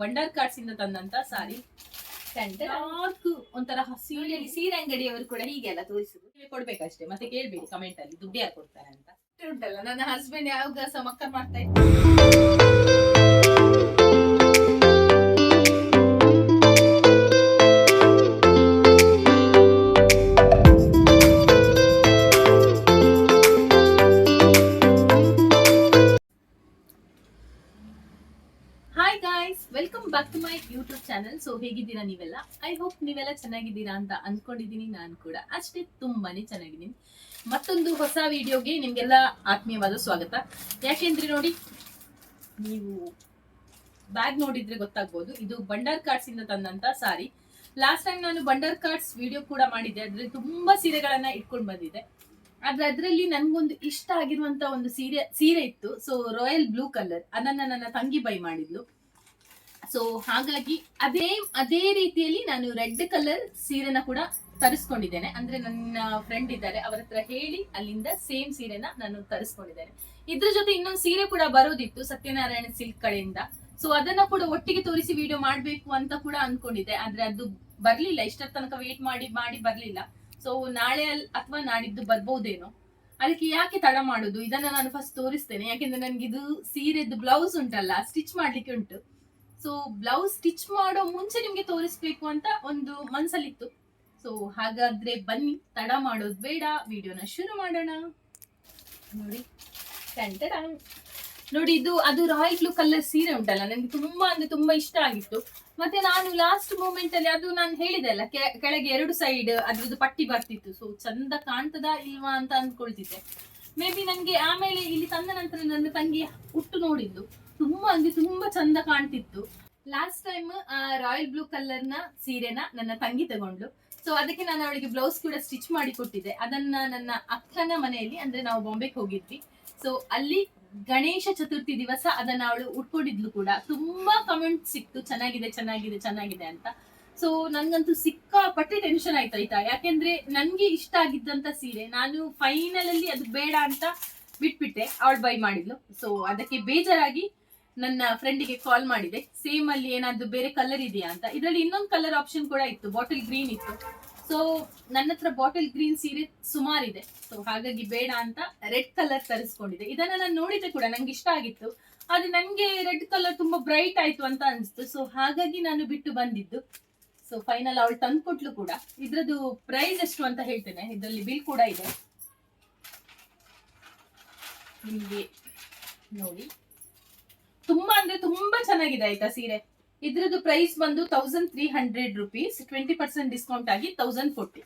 Bhandar cards ಇಂದ ತಂದಂತ ಸಾರಿ. ಒಂಥರ ಸೀರೆ ಸೀರೆ ಅಂಗಡಿಯವರು ಕೂಡ ಹೀಗೆಲ್ಲ ತೋರಿಸುದು ನೀವು ಕೊಡ್ಬೇಕಷ್ಟೇ, ಮತ್ತೆ ಕೇಳ್ಬೇಕು ಕಮೆಂಟ್ ಅಲ್ಲಿ, ದುಡ್ಡು ಯಾರು ಕೊಡ್ತಾರೆ ಅಂತ. ಉಂಟಲ್ಲ ನನ್ನ ಹಸ್ಬೆಂಡ್ ಯಾವಾಗ ಸಹ ಮಕ್ಕಳು ಮಾಡ್ತಾ ಇದ್ದಾರೆ ಚಾನಲ್ ಸೊ ಹೇಗಿದ್ದೀರಾ ನೀವೆಲ್ಲ? ಐ ಹೋಪ್ ನೀವೆಲ್ಲ ಚೆನ್ನಾಗಿದ್ದೀರಾ ಅಂತ ಅನ್ಕೊಂಡಿದ್ದೀನಿ ನಾನು ಕೂಡ. ಅಷ್ಟೇ ತುಂಬಾನೇ ಚೆನ್ನಾಗಿದ್ದೀನಿ. ಮತ್ತೊಂದು ಹೊಸ ವಿಡಿಯೋಗೆ ನಿಮ್ಗೆಲ್ಲ ಆತ್ಮೀಯವಾದ ಸ್ವಾಗತ. ಯಾಕೆಂದ್ರೆ ನೋಡಿ, ನೀವು ಬ್ಯಾಗ್ ನೋಡಿದ್ರೆ ಗೊತ್ತಾಗ್ಬೋದು, ಇದು ಬಂಡರ್ ಕಾರ್ಡ್ಸ್ ಇಂದ ತಂದಂತ ಸಾರಿ ಲಾಸ್ಟ್ ಟೈಮ್ ನಾನು ಬಂಡರ್ ಕಾರ್ಡ್ಸ್ ವಿಡಿಯೋ ಕೂಡ ಮಾಡಿದ್ದೆ. ಅದ್ರಲ್ಲಿ ತುಂಬಾ ಸೀರೆಗಳನ್ನ ಇಟ್ಕೊಂಡು ಬಂದಿದ್ದೆ. ಆದ್ರೆ ಅದರಲ್ಲಿ ನನ್ಗೊಂದು ಇಷ್ಟ ಆಗಿರುವಂತ ಒಂದು ಸೀರೆ ಸೀರೆ ಇತ್ತು. ಸೊ ರಾಯಲ್ ಬ್ಲೂ ಕಲರ್ ಅದನ್ನ ನನ್ನ ತಂಗಿ ಬೈ ಮಾಡಿದ್ಲು. ಸೊ ಹಾಗಾಗಿ ಅದೇ ಅದೇ ರೀತಿಯಲ್ಲಿ ನಾನು ರೆಡ್ ಕಲರ್ ಸೀರೆನ ಕೂಡ ತರಿಸ್ಕೊಂಡಿದ್ದೇನೆ. ಅಂದ್ರೆ ನನ್ನ ಫ್ರೆಂಡ್ ಇದ್ದಾರೆ, ಅವರ ಹತ್ರ ಹೇಳಿ ಅಲ್ಲಿಂದ ಸೇಮ್ ಸೀರೆನ ನಾನು ತರಿಸ್ಕೊಂಡಿದ್ದೇನೆ. ಇದ್ರ ಜೊತೆ ಇನ್ನೊಂದು ಸೀರೆ ಕೂಡ ಬರೋದಿತ್ತು, ಸತ್ಯನಾರಾಯಣ ಸಿಲ್ಕ್ ಕಡೆಯಿಂದ. ಸೊ ಅದನ್ನ ಕೂಡ ಒಟ್ಟಿಗೆ ತೋರಿಸಿ ವಿಡಿಯೋ ಮಾಡ್ಬೇಕು ಅಂತ ಕೂಡ ಅನ್ಕೊಂಡಿದ್ದೆ. ಆದ್ರೆ ಅದು ಬರ್ಲಿಲ್ಲ, ಇಷ್ಟರ ತನಕ ವೇಟ್ ಮಾಡಿ ಮಾಡಿ ಬರ್ಲಿಲ್ಲ. ಸೊ ನಾಳೆ ಅಥವಾ ನಾಡಿದ್ದು ಬರ್ಬಹುದೇನೋ ಅದಕ್ಕೆ ಯಾಕೆ ತಡ ಮಾಡುದು? ಇದನ್ನ ನಾನು ಫಸ್ಟ್ ತೋರಿಸ್ತೇನೆ. ಯಾಕೆಂದ್ರೆ ನನ್ಗೆ ಇದು ಸೀರೆದ್ದು ಬ್ಲೌಸ್ ಉಂಟಲ್ಲ ಸ್ಟಿಚ್ ಮಾಡ್ಲಿಕ್ಕೆ ಉಂಟು. ಸೊ ಬ್ಲೌಸ್ ಸ್ಟಿಚ್ ಮಾಡೋ ಮುಂಚೆ ನಿಮ್ಗೆ ತೋರಿಸ್ಬೇಕು ಅಂತ ಒಂದು ಮನ್ಸಲ್ಲಿತ್ತು. ಸೊ ಹಾಗಾದ್ರೆ ಬನ್ನಿ, ತಡ ಮಾಡೋದು ಬೇಡ, ವಿಡಿಯೋನ ಶುರು ಮಾಡೋಣ. ನೋಡಿ. ನೋಡಿ, ಇದು, ಅದು ರಾಯಲ್ ಬ್ಲೂ ಕಲರ್ ಸೀರೆ ಉಂಟಲ್ಲ ನನಗೆ ತುಂಬಾ ಅಂದ್ರೆ ತುಂಬಾ ಇಷ್ಟ ಆಗಿತ್ತು. ಮತ್ತೆ ನಾನು ಲಾಸ್ಟ್ ಮೂಮೆಂಟ್ ಅಲ್ಲಿ ಅದು ನಾನು ಹೇಳಿದೆ ಅಲ್ಲ ಕೆಳಗೆ ಎರಡು ಸೈಡ್ ಅದ್ರದ್ದು ಪಟ್ಟಿ ಬರ್ತಿತ್ತು. ಸೊ ಚಂದ ಕಾಣ್ತದಾ ಇಲ್ವಾ ಅಂತ ಅಂದ್ಕೊಳ್ತಿದ್ದೆ. ಮೇ ಬಿ ನನ್ಗೆ ಆಮೇಲೆ ಇಲ್ಲಿ ತಂದ ನಂತರ ನನ್ನ ತಂಗಿ ಉಟ್ಟು ನೋಡಿದ್ದು. ತುಂಬಾ ಅಂದ್ರೆ ತುಂಬಾ ಚಂದ ಕಾಣ್ತಿತ್ತು. ಲಾಸ್ಟ್ ಟೈಮ್ ರಾಯಲ್ ಬ್ಲೂ ಕಲರ್ನ ಸೀರೆನ ನನ್ನ ತಂಗಿ ತಗೊಂಡ್ಲು ಸೊ ಅದಕ್ಕೆ ನಾನು ಅವಳಿಗೆ ಬ್ಲೌಸ್ ಕೂಡ ಸ್ಟಿಚ್ ಮಾಡಿ ಕೊಟ್ಟಿದ್ದೆ. ಅದನ್ನ ನನ್ನ ಅಕ್ಕನ ಮನೆಯಲ್ಲಿ, ಅಂದ್ರೆ ನಾವು ಬಾಂಬೆಗೆ ಹೋಗಿದ್ವಿ. ಸೊ ಅಲ್ಲಿ ಗಣೇಶ ಚತುರ್ಥಿ ದಿವಸ ಅದನ್ನ ಅವಳು ಉಟ್ಕೊಂಡಿದ್ಲು ಕೂಡ. ತುಂಬಾ ಕಮೆಂಟ್ ಸಿಕ್ತು. ಚೆನ್ನಾಗಿದೆ ಚೆನ್ನಾಗಿದೆ ಚೆನ್ನಾಗಿದೆ ಅಂತ. ಸೊ ನನ್ಗಂತೂ ಸಿಕ್ಕಾಪಟ್ಟೆ ಟೆನ್ಷನ್ ಆಯ್ತು ಆಯ್ತಾ ಯಾಕೆಂದ್ರೆ ನನ್ಗೆ ಇಷ್ಟ ಆಗಿದ್ದಂತ ಸೀರೆ ನಾನು ಫೈನಲ್ ಅಲ್ಲಿ ಅದು ಬೇಡ ಅಂತ ಬಿಟ್ಬಿಟ್ಟೆ. ಅವಳು ಬೈ ಮಾಡಿದ್ಲು. ಸೊ ಅದಕ್ಕೆ ಬೇಜಾರಾಗಿ ನನ್ನ ಫ್ರೆಂಡಿಗೆ ಕಾಲ್ ಮಾಡಿದೆ. ಸೇಮ್ ಅಲ್ಲಿ ಏನಾದ್ರು ಬೇರೆ ಕಲರ್ ಇದೆಯಾ ಅಂತ. ಇದರಲ್ಲಿ ಇನ್ನೊಂದು ಕಲರ್ ಆಪ್ಷನ್ ಕೂಡ ಇತ್ತು ಬಾಟಲ್ ಗ್ರೀನ್ ಇತ್ತು. ಸೊ ನನ್ನ ಹತ್ರ ಬಾಟಲ್ ಗ್ರೀನ್ ಸೀರೆ ಸುಮಾರಿದೆ ಸೊ ಹಾಗಾಗಿ ಬೇಡ ಅಂತ ರೆಡ್ ಕಲರ್ ತರಿಸ್ಕೊಂಡಿದೆ ಇದನ್ನ ನಾನು ನೋಡಿದೆ ಕೂಡ, ನಂಗೆ ಇಷ್ಟ ಆಗಿತ್ತು. ಆದ್ರೆ ನನಗೆ ರೆಡ್ ಕಲರ್ ತುಂಬಾ ಬ್ರೈಟ್ ಆಯ್ತು ಅಂತ ಅನಿಸ್ತು. ಸೊ ಹಾಗಾಗಿ ನಾನು ಬಿಟ್ಟು ಬಂದಿದ್ದು. ಸೊ ಫೈನಲ್ ಅವಳು ತಂದ್ಕೊಟ್ಲು ಕೂಡ. ಇದ್ರದ್ದು ಪ್ರೈಸ್ ಎಷ್ಟು ಅಂತ ಹೇಳ್ತೇನೆ. ಇದರಲ್ಲಿ ಬಿಲ್ ಕೂಡ ಇದೆ. ನಿಮಗೆ ನೋಡಿ. ತುಂಬಾ ಅಂದ್ರೆ ತುಂಬಾ ಚೆನ್ನಾಗಿದೆ ಆಯ್ತಾ ಸೀರೆ. ಇದ್ರದ್ದು ಪ್ರೈಸ್ ಬಂದು thousand three hundred rupees twenty percent discount ಆಗಿ ತೌಸಂಡ್ ಫೋರ್ಟಿ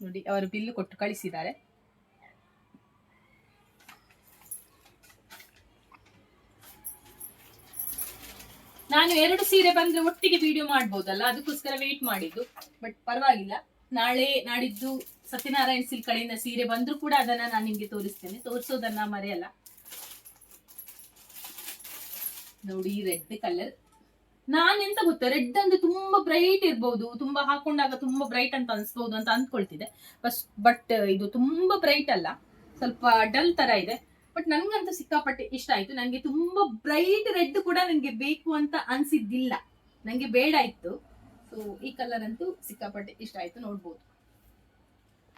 ನೋಡಿ, ಅವರು ಬಿಲ್ ಕೊಟ್ಟು ಕಳಿಸಿದ್ದಾರೆ. ನಾನು ಎರಡು ಸೀರೆ ಬಂದ್ರೆ ಒಟ್ಟಿಗೆ ವಿಡಿಯೋ ಮಾಡ್ಬೋದಲ್ಲ, ಅದಕ್ಕೋಸ್ಕರ ವೇಟ್ ಮಾಡಿದ್ದು. ಬಟ್ ಪರವಾಗಿಲ್ಲ. ನಾಳೆ, ನಾಡಿದ್ದು ಸತ್ಯನಾರಾಯಣ್ ಸಿಲ್ಕ್ ಕಡೆಯಿಂದ ಸೀರೆ ಬಂದ್ರು ಕೂಡ ಅದನ್ನ ನಾನು ನಿಮ್ಗೆ ತೋರಿಸ್ತೇನೆ. ತೋರಿಸೋದನ್ನ ಮರೆಯಲ್ಲ. ನೋಡಿ ರೆಡ್ ಕಲರ್ ನಾನೆಂತ ಗೊತ್ತಾ ರೆಡ್ ಅಂದ್ರೆ ತುಂಬಾ ಬ್ರೈಟ್ ಇರ್ಬೋದು. ತುಂಬಾ ಹಾಕೊಂಡಾಗ ತುಂಬಾ ಬ್ರೈಟ್ ಅಂತ ಅನ್ಸ್ಬೋದು ಅಂತ ಅಂದ್ಕೊಳ್ತಿದ್ದೆ. ಬಸ್ ಬಟ್ ಇದು ತುಂಬಾ ಬ್ರೈಟ್ ಅಲ್ಲ. ಸ್ವಲ್ಪ ಡಲ್ ತರ ಇದೆ. ಬಟ್ ನನ್ಗಂತೂ ಸಿಕ್ಕಾಪಟ್ಟೆ ಇಷ್ಟ ಆಯ್ತು. ನಂಗೆ ತುಂಬಾ ಬ್ರೈಟ್ ರೆಡ್ ಕೂಡ ನಂಗೆ ಬೇಕು ಅಂತ ಅನ್ಸಿದ್ದಿಲ್ಲ. ನಂಗೆ ಬೇಡ ಇತ್ತು. ಸೊ ಈ ಕಲರ್ ಅಂತೂ ಸಿಕ್ಕಾಪಟ್ಟೆ ಇಷ್ಟ ಆಯ್ತು ನೋಡ್ಬೋದು.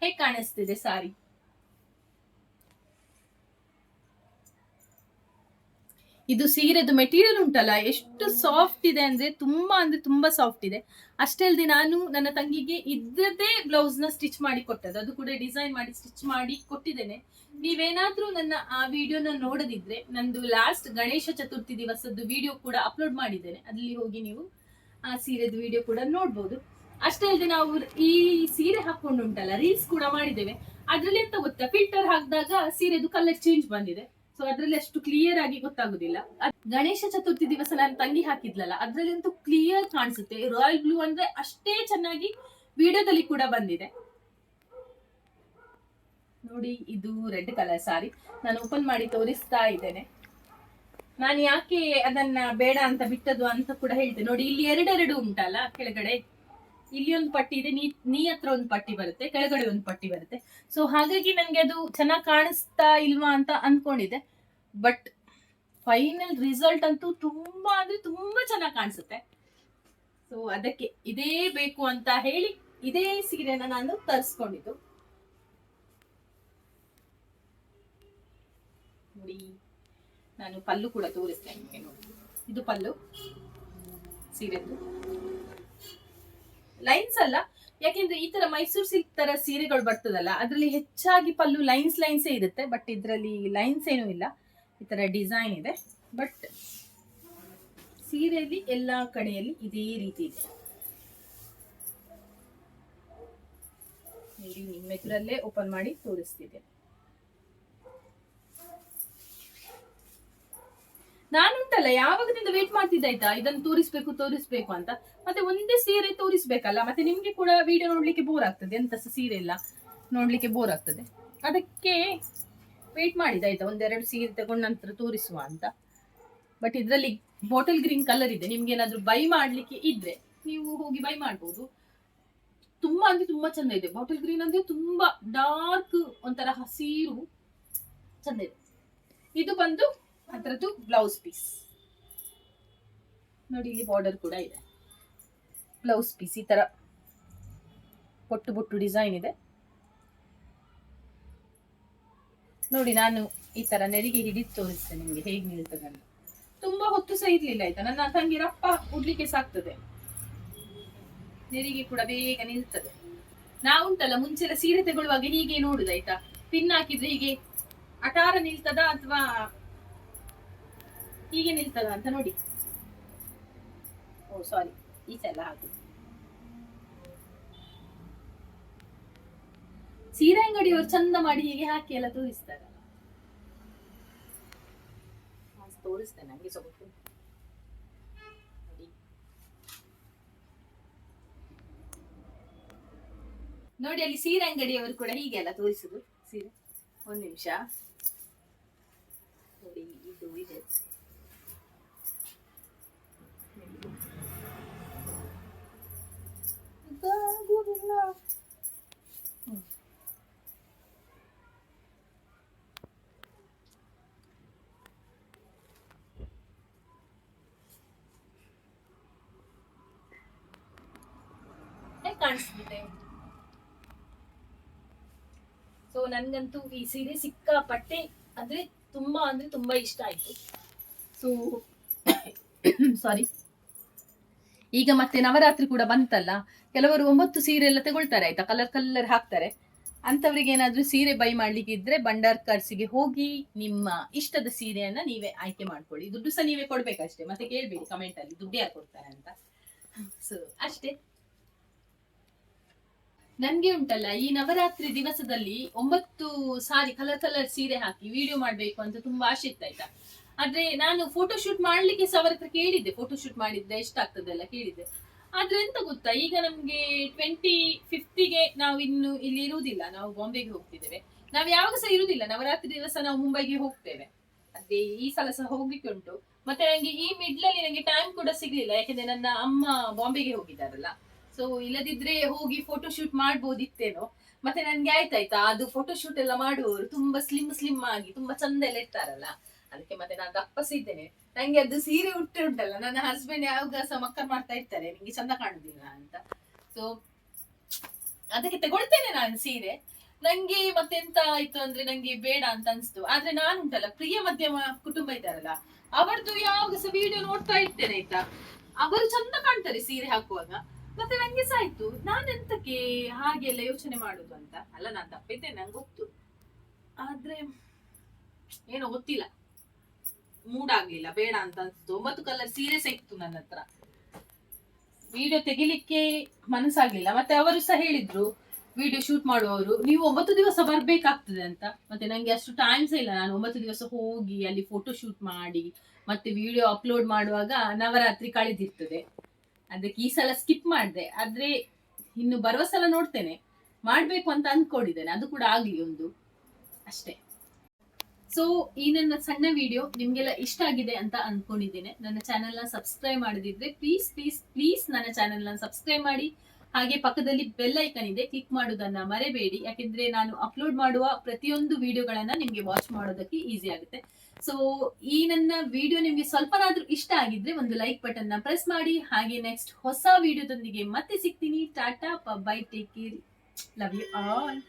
ಹೇಗೆ ಕಾಣಿಸ್ತಿದೆ ಸಾರಿ? ಇದು ಸೀರೆದು ಮೆಟೀರಿಯಲ್ ಉಂಟಲ್ಲ, ಎಷ್ಟು ಸಾಫ್ಟ್ ಇದೆ ಅಂದ್ರೆ ತುಂಬಾ ಅಂದ್ರೆ ತುಂಬಾ ಸಾಫ್ಟ್ ಇದೆ. ಅಷ್ಟೇ ಅಲ್ಲದೆ ನಾನು ನನ್ನ ತಂಗಿಗೆ ಇದ್ರದ್ದೇ ಬ್ಲೌಸ್ನ ಸ್ಟಿಚ್ ಮಾಡಿ ಕೊಟ್ಟದ್ದು. ಅದು ಕೂಡ ಡಿಸೈನ್ ಮಾಡಿ ಸ್ಟಿಚ್ ಮಾಡಿ ಕೊಟ್ಟಿದ್ದೇನೆ. ನೀವೇನಾದ್ರೂ ನನ್ನ ಆ ವಿಡಿಯೋನ ನೋಡದಿದ್ರೆ ನಂದು ಲಾಸ್ಟ್ ಗಣೇಶ ಚತುರ್ಥಿ ದಿವಸದ್ದು ವಿಡಿಯೋ ಕೂಡ ಅಪ್ಲೋಡ್ ಮಾಡಿದ್ದೇನೆ. ಅಲ್ಲಿ ಹೋಗಿ ನೀವು ಆ ಸೀರೆದು ವಿಡಿಯೋ ಕೂಡ ನೋಡ್ಬೋದು. ಅಷ್ಟೇ ಅಲ್ಲದೆ ನಾವು ಈ ಸೀರೆ ಹಾಕೊಂಡು ಉಂಟಲ್ಲ ರೀಲ್ಸ್ ಕೂಡ ಮಾಡಿದ್ದೇವೆ. ಅದ್ರಲ್ಲಿ ಎಂತ ಗೊತ್ತಾ? ಫಿಲ್ಟರ್ ಹಾಕಿದಾಗ ಸೀರೆದು ಕಲರ್ ಚೇಂಜ್ ಬಂದಿದೆ. ಸೊ ಅದ್ರಲ್ಲಿ ಅಷ್ಟು ಕ್ಲಿಯರ್ ಆಗಿ ಗೊತ್ತಾಗುದಿಲ್ಲ. ಗಣೇಶ ಚತುರ್ಥಿ ದಿವಸ ನಾನು ತಂಗಿ ಹಾಕಿದ್ಲಲ್ಲ ಅದ್ರಲ್ಲಿ ಅಂತೂ ಕ್ಲಿಯರ್ ಕಾಣಿಸುತ್ತೆ. ರಾಯಲ್ ಬ್ಲೂ ಅಂದ್ರೆ ಅಷ್ಟೇ ಚೆನ್ನಾಗಿ ವಿಡಿಯೋದಲ್ಲಿ ಕೂಡ ಬಂದಿದೆ. ನೋಡಿ, ಇದು ರೆಡ್ ಕಲರ್ ಸಾರಿ. ನಾನು ಓಪನ್ ಮಾಡಿ ತೋರಿಸ್ತಾ ಇದ್ದೇನೆ. ನಾನು ಯಾಕೆ ಅದನ್ನ ಬೇಡ ಅಂತ ಬಿಟ್ಟದ್ದು ಅಂತ ಕೂಡ ಹೇಳ್ತೇನೆ ನೋಡಿ, ಇಲ್ಲಿ ಎರಡೆರಡು ಉಂಟಲ್ಲ, ಕೆಳಗಡೆ? ಇಲ್ಲಿ ಒಂದು ಪಟ್ಟಿ ಇದೆ, ನೀ ನೀ ಹತ್ರ ಒಂದು ಪಟ್ಟಿ ಬರುತ್ತೆ, ಕೆಳಗಡೆ ಒಂದು ಪಟ್ಟಿ ಬರುತ್ತೆ. ಸೊ ಹಾಗಾಗಿ ನನಗೆ ಅದು ಚೆನ್ನಾಗಿ ಕಾಣಿಸ್ತಾ ಇಲ್ವಾ ಅಂತ ಅನ್ಕೊಂಡಿದ್ದೆ. ಬಟ್ ಫೈನಲ್ ರಿಸಲ್ಟ್ ಅಂತೂ ತುಂಬಾ ಅಂದ್ರೆ ತುಂಬಾ ಚೆನ್ನಾಗಿ ಕಾಣಿಸುತ್ತೆ. ಸೊ ಅದಕ್ಕೆ ಇದೇ ಬೇಕು ಅಂತ ಹೇಳಿ ಇದೇ ಸೀರೆನ ನಾನು ತರಿಸ್ಕೊಂಡಿದ್ದು. ನೋಡಿ, ನಾನು ಪಲ್ಲು ಕೂಡ ತೋರಿಸ್ತೇನೆ ನೋಡಿ. ಇದು ಪಲ್ಲು ಸೀರೆದು ಲೈನ್ಸ್ ಅಲ್ಲ? ಯಾಕೆಂದ್ರೆ ಈ ತರ ಮೈಸೂರ್ ಸಿಲ್ಕ್ ತರ ಸೀರೆಗಳು ಬರ್ತದಲ್ಲ, ಅದರಲ್ಲಿ ಹೆಚ್ಚಾಗಿ ಪಲ್ಲು ಲೈನ್ಸ್ ಲೈನ್ಸೇ ಇರುತ್ತೆ. ಬಟ್ ಇದರಲ್ಲಿ ಲೈನ್ಸ್ ಏನೂ ಇಲ್ಲ. ಈ ತರ ಡಿಸೈನ್ ಇದೆ. ಬಟ್ ಸೀರೆಯಲ್ಲಿ ಎಲ್ಲಾ ಕಡೆಯಲ್ಲಿ ಇದೇ ರೀತಿ ಇದೆ. ನೋಡಿ ಓಪನ್ ಮಾಡಿ ತೋರಿಸ್ತಿದ್ದೇನೆ. ನಾನುಂಟಲ್ಲ ಯಾವಾಗದಿಂದ ವೇಟ್ ಮಾಡ್ತಿದ್ದೆ ಆಯ್ತಾ? ಇದನ್ನು ತೋರಿಸ್ಬೇಕು ತೋರಿಸ್ಬೇಕು ಅಂತ. ಮತ್ತೆ ಒಂದೇ ಸೀರೆ ತೋರಿಸ್ಬೇಕಲ್ಲ, ಮತ್ತೆ ನಿಮ್ಗೆ ಕೂಡ ವಿಡಿಯೋ ನೋಡ್ಲಿಕ್ಕೆ ಬೋರ್ ಆಗ್ತದೆ. ಎಂತ ಸೀರೆ ಇಲ್ಲ, ನೋಡ್ಲಿಕ್ಕೆ ಬೋರ್ ಆಗ್ತದೆ. ಅದಕ್ಕೆ ವೇಟ್ ಮಾಡಿದ ಆಯ್ತಾ? ಒಂದೆರಡು ಸೀರೆ ತಗೊಂಡ ನಂತರ ತೋರಿಸುವ ಅಂತ. ಬಟ್ ಇದರಲ್ಲಿ ಬಾಟಲ್ ಗ್ರೀನ್ ಕಲರ್ ಇದೆ. ನಿಮ್ಗೆ ಏನಾದ್ರು ಬೈ ಮಾಡ್ಲಿಕ್ಕೆ ಇದ್ರೆ ನೀವು ಹೋಗಿ ಬೈ ಮಾಡ್ಬೋದು. ತುಂಬಾ ಅಂದ್ರೆ ತುಂಬಾ ಚಂದ ಇದೆ. ಬಾಟಲ್ ಗ್ರೀನ್ ಅಂದ್ರೆ ತುಂಬಾ ಡಾರ್ಕ್ ಒಂಥರ ಹಸಿರು ಚಂದ ಇದೆ. ಇದು ಬಂದು ಅದರದ್ದು ಬ್ಲೌಸ್ ಪೀಸ್ ನೋಡಿ, ಇಲ್ಲಿ ಬಾರ್ಡರ್ ಕೂಡ ಇದೆ. ಬ್ಲೌಸ್ ಪೀಸ್ ಈ ತರ ಪೊಟ್ಟು ಬೊಟ್ಟು ಡಿಸೈನ್ ಇದೆ. ನೋಡಿ, ನಾನು ಈ ತರ ನೆರಿಗೆ ಹಿಡಿದು ತೋರಿಸ್ತೇನೆ ನಿಮಗೆ ಹೇಗೆ ನಿಲ್ತದೆ ಅಂತ. ತುಂಬಾ ಹೊತ್ತು ಸಹ ಇರ್ಲಿಲ್ಲ, ಆಯ್ತಾ? ನನ್ನ ತಂಗಿ ರಪ್ಪ ಉಡ್ಲಿಕ್ಕೆ ಸಾಕ್ತದೆ ನೆರಿಗೆ ಕೂಡ ಬೇಗ ನಿಲ್ತದೆ. ನಾವುಂಟಲ್ಲ, ಮುಂಚೆಲ್ಲ ಸೀರೆ ತಗೊಳ್ಳುವಾಗ ಹೀಗೆ ನೋಡುದು, ಆಯ್ತಾ? ಪಿನ್ ಹಾಕಿದ್ರೆ ಹೀಗೆ, ಅಟಾರ ನಿಲ್ತದ ಅಥವಾ ಹೀಗೆ ನಿಲ್ತದ ಅಂತ ನೋಡಿ. ಓ ಸಾರಿ ಈ ಸಲ ಹಾಕುದು ಸೀರೆ ಅಂಗಡಿಯವರು ಚಂದ ಮಾಡಿ ಹೀಗೆ ಹಾಕಿ ಎಲ್ಲ ತೋರಿಸ್ತಾರಲ್ಲ ನಾನ್ ತೋರಿಸ್ತೇನೆ ನಂಗೆ ಸ್ವಲ್ಪ. ನೋಡಿ. ನೋಡಿ, ಅಲ್ಲಿ ಸೀರೆ ಅಂಗಡಿಯವರು ಕೂಡ ಹೀಗೆ ಅಲ್ಲ ತೋರಿಸುದು. ಸೀರೆ. ಒಂದ್ ನಿಮಿಷ. ನೋಡಿ, ಇದು ಇದೆ ಇದಾಗುವುದಿಲ್ಲ. ಹ್ಮ್. ಹೇಗ್ ಕಾಣಿಸ್ತಿದೆ ಸೊ ನನ್ಗಂತೂ ಈ ಸೀರೆ ಸಿಕ್ಕಾಪಟ್ಟೆ ಅಂದ್ರೆ ತುಂಬಾ ಅಂದ್ರೆ ತುಂಬಾ ಇಷ್ಟ ಆಯ್ತು. ಸೊ ಸಾರಿ ಈಗ ಮತ್ತೆ ನವರಾತ್ರಿ ಕೂಡ ಬಂತಲ್ಲ? ಕೆಲವರು ಒಂಬತ್ತು ಸೀರೆ ಎಲ್ಲ ತಗೊಳ್ತಾರೆ, ಆಯ್ತಾ? ಕಲರ್ ಕಲರ್ ಹಾಕ್ತಾರೆ. ಅಂತವ್ರಿಗೆ ಏನಾದರೂ ಸೀರೆ ಬೈ ಮಾಡ್ಲಿಕ್ಕೆ ಇದ್ರೆ ಬಂಡಾರ್ ಕರ್ಸಿಗೆ ಹೋಗಿ ನಿಮ್ಮ ಇಷ್ಟದ ಸೀರೆಯನ್ನ ನೀವೇ ಆಯ್ಕೆ ಮಾಡ್ಕೊಳ್ಳಿ. ದುಡ್ಡು ಸಹ ನೀವೇ ಕೊಡ್ಬೇಕಷ್ಟೇ. ಮತ್ತೆ ಕೇಳ್ಬೇಡಿ ಕಮೆಂಟ್ ಅಲ್ಲಿ. ದುಡ್ಡು ಯಾಕೆ ಕೊಡ್ತಾರೆ ಅಂತ? ಸೊ ಅಷ್ಟೇ. ನನ್ಗೆ ಉಂಟಲ್ಲ, ಈ ನವರಾತ್ರಿ ದಿವಸದಲ್ಲಿ ಒಂಬತ್ತು ಸಾರಿ ಕಲರ್ ಕಲರ್ ಸೀರೆ ಹಾಕಿ ವಿಡಿಯೋ ಮಾಡ್ಬೇಕು ಅಂತ ತುಂಬಾ ಆಸೆ ಇತ್ತು ಆಯ್ತಾ? ಆದ್ರೆ ನಾನು ಫೋಟೋ ಶೂಟ್ ಮಾಡ್ಲಿಕ್ಕೆ ಸಹ ಹತ್ರ ಕೇಳಿದ್ದೆ. ಫೋಟೋ ಶೂಟ್ ಮಾಡಿದ್ರೆ ಎಷ್ಟಾಗ್ತದೆ ಅಲ್ಲ ಕೇಳಿದ್ದೆ. ಆದ್ರೆ ಎಂತ ಗೊತ್ತಾ, ಈಗ ನಮ್ಗೆ ಟ್ವೆಂಟಿ ಫಿಫ್ತಿಗೆ ನಾವು ಇನ್ನು ಇಲ್ಲಿ ಇರುವುದಿಲ್ಲ. ನಾವು ಬಾಂಬೆಗೆ ಹೋಗ್ತಿದ್ದೇವೆ. ನಾವು ಯಾವಾಗ ಸಹ ಇರುವುದಿಲ್ಲ. ನವರಾತ್ರಿ ದಿವಸ ನಾವು ಮುಂಬೈಗೆ ಹೋಗ್ತೇವೆ. ಅದೇ ಈ ಸಲ ಸಹ ಹೋಗ್ಲಿಕ್ಕೆ ಉಂಟು. ಮತ್ತೆ ನಂಗೆ ಈ ಮಿಡ್ಲಲ್ಲಿ ನಂಗೆ ಟೈಮ್ ಕೂಡ ಸಿಗ್ಲಿಲ್ಲ. ಯಾಕಂದ್ರೆ ನನ್ನ ಅಮ್ಮ ಬಾಂಬೆಗೆ ಹೋಗಿದ್ದಾರಲ್ಲ. ಸೊ ಇಲ್ಲದಿದ್ರೆ ಹೋಗಿ ಫೋಟೋ ಶೂಟ್ ಮಾಡ್ಬೋದಿತ್ತೇನೋ? ಮತ್ತೆ ನನ್ಗೆ ಆಯ್ತಾಯ್ತಾ? ಅದು ಫೋಟೋ ಶೂಟ್ ಎಲ್ಲ ಮಾಡುವವರು ತುಂಬಾ ಸ್ಲಿಮ್ ಸ್ಲಿಮ್ ಆಗಿ, ತುಂಬಾ ಚಂದ ಎಲ್ಲ ಇರ್ತಾರಲ್ಲ? ಅದಕ್ಕೆ ಮತ್ತೆ ನಾನು ದಪ್ಪಸಿದ್ದೇನೆ ನಂಗೆ ಅದು ಸೀರೆ ಉಟ್ಟೆ ಉಂಟಲ್ಲ ನನ್ನ ಹಸ್ಬೆಂಡ್ ಯಾವಾಗ ಸಹ ಮಕ್ಕಳ ಮಾಡ್ತಾ ಇರ್ತಾರೆ, ನಿಂಗೆ ಚಂದ ಕಾಣುದಿಲ್ಲ ಅಂತ. ಸೊ ಅದಕ್ಕೆ ತಗೊಳ್ತೇನೆ ನಾನು ಸೀರೆ. ನಂಗೆ ಮತ್ತೆಂತ ಆಯ್ತು ಅಂದ್ರೆ ನಂಗೆ ಬೇಡ ಅಂತ ಅನ್ಸ್ತು. ಆದ್ರೆ ನಾನು ಉಂಟಲ್ಲ, ಪ್ರಿಯ ಮಧ್ಯಮ ಕುಟುಂಬ ಇದ್ದಾರಲ್ಲ ಅವರದ್ದು ಯಾವಾಗ ಸಹ ವಿಡಿಯೋ ನೋಡ್ತಾ ಇರ್ತೇನೆ ಆಯ್ತಾ? ಅವರು ಚಂದ ಕಾಣ್ತಾರೆ ಸೀರೆ ಹಾಕುವಾಗ. ಮತ್ತೆ ನಂಗೆ ಸಹ ಆಯ್ತು. ಹಾಗೆ ಹಾಗೆಲ್ಲ ಯೋಚನೆ ಮಾಡುದು ಅಂತ? ಅಲ್ಲ, ನಾನ್ ತಪ್ಪಿದ್ದೆ ನಂಗೆ ಗೊತ್ತು ಆದ್ರೆ ಏನೋ ಗೊತ್ತಿಲ್ಲ. ಮೂಡ್ ಆಗ್ಲಿಲ್ಲ ಬೇಡ ಅಂತ ಅನ್ಸ್ತು. ಒಂಬತ್ತು ಕಲರ್ ಸೀರೆ ಸಿಕ್ತು ನನ್ನ ಹತ್ರ. ವಿಡಿಯೋ ತೆಗಿಲಿಕ್ಕೆ ಮನಸ್ಸಾಗ್ಲಿಲ್ಲ. ಮತ್ತೆ ಅವರು ಸಹ ಹೇಳಿದ್ರು ವಿಡಿಯೋ ಶೂಟ್ ಮಾಡುವವರು, ನೀವು ಒಂಬತ್ತು ದಿವಸ ಬರ್ಬೇಕಾಗ್ತದೆ ಅಂತ. ಮತ್ತೆ ನಂಗೆ ಅಷ್ಟು ಟೈಮ್ ಸಹ ಇಲ್ಲ. ನಾನು ಒಂಬತ್ತು ದಿವಸ ಹೋಗಿ ಅಲ್ಲಿ ಫೋಟೋ ಶೂಟ್ ಮಾಡಿ, ಮತ್ತೆ ವಿಡಿಯೋ ಅಪ್ಲೋಡ್ ಮಾಡುವಾಗ ನವರಾತ್ರಿ ಕಳೆದಿರ್ತದೆ. ಅದಕ್ಕೆ ಈ ಸಲ ಸ್ಕಿಪ್ ಮಾಡಿದೆ. ಆದ್ರೆ ಇನ್ನು ಬರುವ ಸಲ ನೋಡ್ತೇನೆ. ಮಾಡ್ಬೇಕು ಅಂತ ಅಂದ್ಕೊಂಡಿದ್ದೇನೆ ಅದು ಕೂಡ ಆಗ್ಲಿ ಒಂದು. ಅಷ್ಟೇ. ಸೊ ಈ ನನ್ನ ಸಣ್ಣ ವಿಡಿಯೋ ನಿಮ್ಗೆಲ್ಲ ಇಷ್ಟ ಆಗಿದೆ ಅಂತ ಅನ್ಕೊಂಡಿದ್ದೇನೆ. ನನ್ನ ಚಾನೆಲ್ನ ಸಬ್ಸ್ಕ್ರೈಬ್ ಮಾಡದಿದ್ರೆ ಪ್ಲೀಸ್ ಪ್ಲೀಸ್ ಪ್ಲೀಸ್ ನನ್ನ ಚಾನೆಲ್ನ ಸಬ್ಸ್ಕ್ರೈಬ್ ಮಾಡಿ. ಹಾಗೆ ಪಕ್ಕದಲ್ಲಿ ಬೆಲ್ ಐಕನ್ ಇದೆ ಕ್ಲಿಕ್ ಮಾಡೋದನ್ನ ಮರೆಬೇಡಿ. ಯಾಕೆಂದ್ರೆ ನಾನು ಅಪ್ಲೋಡ್ ಮಾಡುವ ಪ್ರತಿಯೊಂದು ವಿಡಿಯೋಗಳನ್ನ ನಿಮ್ಗೆ ವಾಚ್ ಮಾಡೋದಕ್ಕೆ ಈಸಿ ಆಗುತ್ತೆ. ಸೊ ಈ ನನ್ನ ವಿಡಿಯೋ ನಿಮ್ಗೆ ಸ್ವಲ್ಪನಾದ್ರೂ ಇಷ್ಟ ಆಗಿದ್ರೆ ಒಂದು ಲೈಕ್ ಬಟನ್ನ ಪ್ರೆಸ್ ಮಾಡಿ. ಹಾಗೆ ನೆಕ್ಸ್ಟ್ ಹೊಸ ವಿಡಿಯೋದೊಂದಿಗೆ ಮತ್ತೆ ಸಿಗ್ತೀನಿ. Tata bye take care love you all